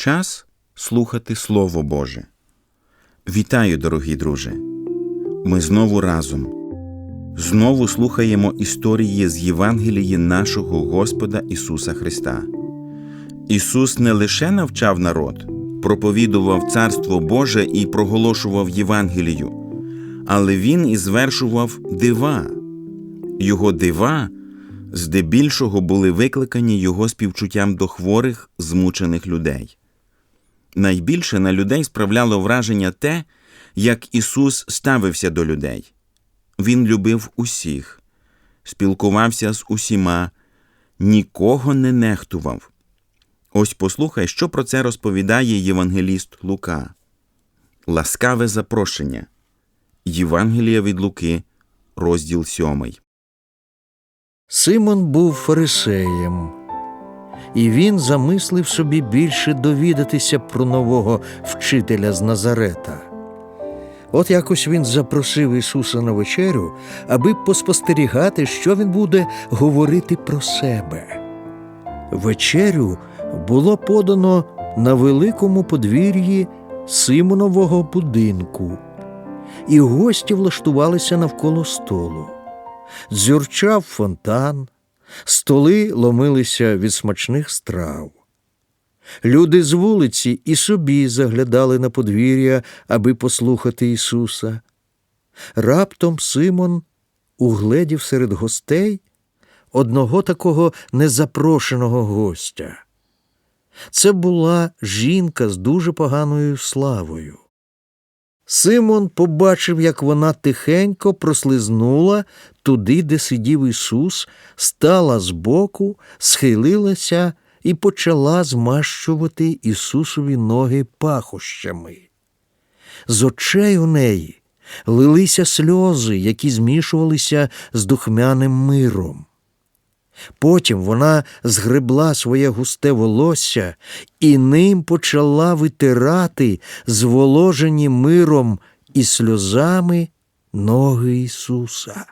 Час слухати Слово Боже. Вітаю, дорогі друже! Ми знову разом. Знову слухаємо історії з Євангелії нашого Господа Ісуса Христа. Ісус не лише навчав народ, проповідував Царство Боже і проголошував Євангелію, але Він і звершував дива. Його дива здебільшого були викликані його співчуттям до хворих, змучених людей. Найбільше на людей справляло враження те, як Ісус ставився до людей. Він любив усіх, спілкувався з усіма, нікого не нехтував. Ось послухай, що про це розповідає євангеліст Лука. Ласкаве запрошення. Євангелія від Луки, розділ сьомий. Симон був фарисеєм, і він замислив собі більше довідатися про нового вчителя з Назарета. От якось він запросив Ісуса на вечерю, аби поспостерігати, що він буде говорити про себе. Вечерю було подано на великому подвір'ї Симонового будинку, і гості влаштувалися навколо столу. Дзюрчав фонтан, столи ломилися від смачних страв. Люди з вулиці і собі заглядали на подвір'я, аби послухати Ісуса. Раптом Симон угледів серед гостей одного такого незапрошеного гостя. Це була жінка з дуже поганою славою. Симон побачив, як вона тихенько прослизнула туди, де сидів Ісус, стала збоку, схилилася і почала змащувати Ісусові ноги пахощами. З очей у неї лилися сльози, які змішувалися з духмяним миром. Потім вона згребла своє густе волосся і ним почала витирати зволожені миром і сльозами ноги Ісуса.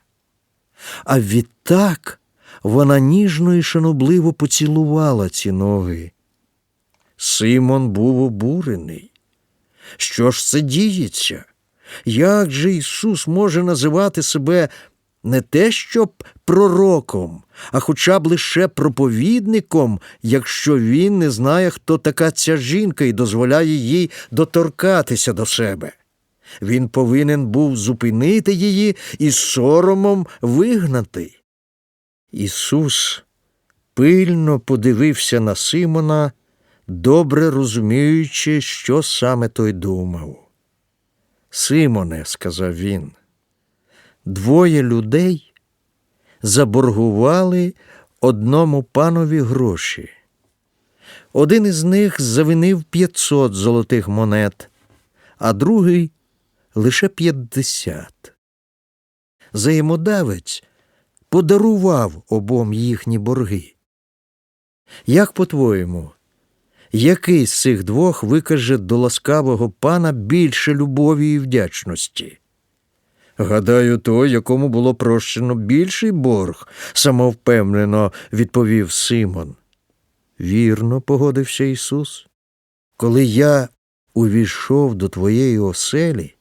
А відтак вона ніжно і шанобливо поцілувала ці ноги. Симон був обурений. Що ж це діється? Як же Ісус може називати себе не те, щоб пророком, а хоча б лише проповідником, якщо він не знає, хто така ця жінка і дозволяє їй доторкатися до себе. Він повинен був зупинити її і соромом вигнати. Ісус пильно подивився на Симона, добре розуміючи, що саме той думав. Симоне, сказав він, двоє людей заборгували одному панові гроші. Один із них завинив 500 золотих монет, а другий лише 50. Заємодавець подарував обом їхні борги. Як по-твоєму, який з цих двох викаже до ласкавого пана більше любові і вдячності? Гадаю, той, якому було прощено більший борг, самовпевнено відповів Симон. Вірно, погодився Ісус. Коли я увійшов до твоєї оселі,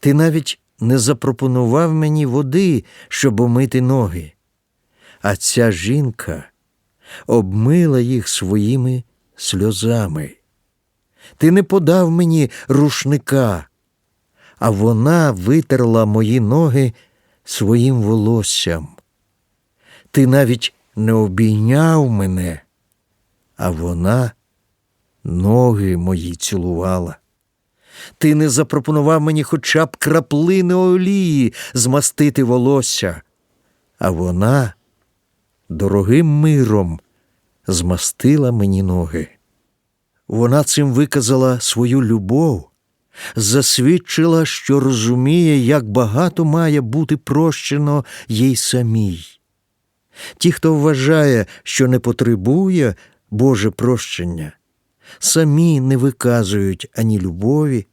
ти навіть не запропонував мені води, щоб омити ноги, а ця жінка обмила їх своїми сльозами. Ти не подав мені рушника, а вона витерла мої ноги своїм волоссям. Ти навіть не обійняв мене, а вона ноги мої цілувала. Ти не запропонував мені хоча б краплини олії змастити волосся, а вона дорогим миром змастила мені ноги. Вона цим виказала свою любов, засвідчила, що розуміє, як багато має бути прощено їй самій. Ті, хто вважає, що не потребує Боже прощення, самі не виказують ані любові,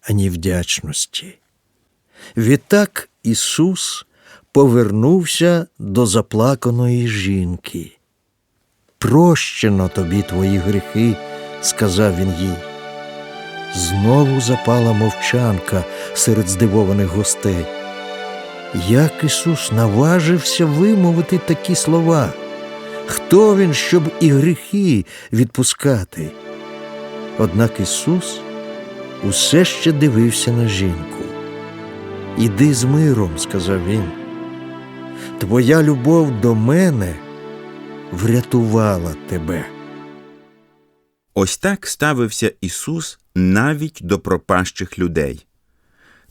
ані вдячності. Відтак Ісус повернувся до заплаканої жінки. Прощено тобі твої гріхи, сказав він їй. Знову запала мовчанка серед здивованих гостей. Як Ісус наважився вимовити такі слова? Хто він, щоб і гріхи відпускати? Однак Ісус усе ще дивився на жінку. Іди з миром, сказав він. Твоя любов до мене врятувала тебе. Ось так ставився Ісус навіть до пропащих людей.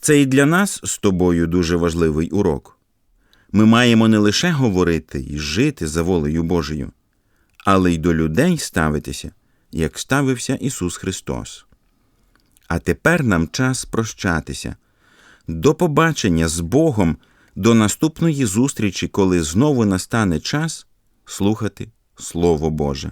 Це і для нас з тобою дуже важливий урок. Ми маємо не лише говорити і жити за волею Божою, але й до людей ставитися, як ставився Ісус Христос. А тепер нам час прощатися. До побачення з Богом до наступної зустрічі, коли знову настане час слухати Слово Боже.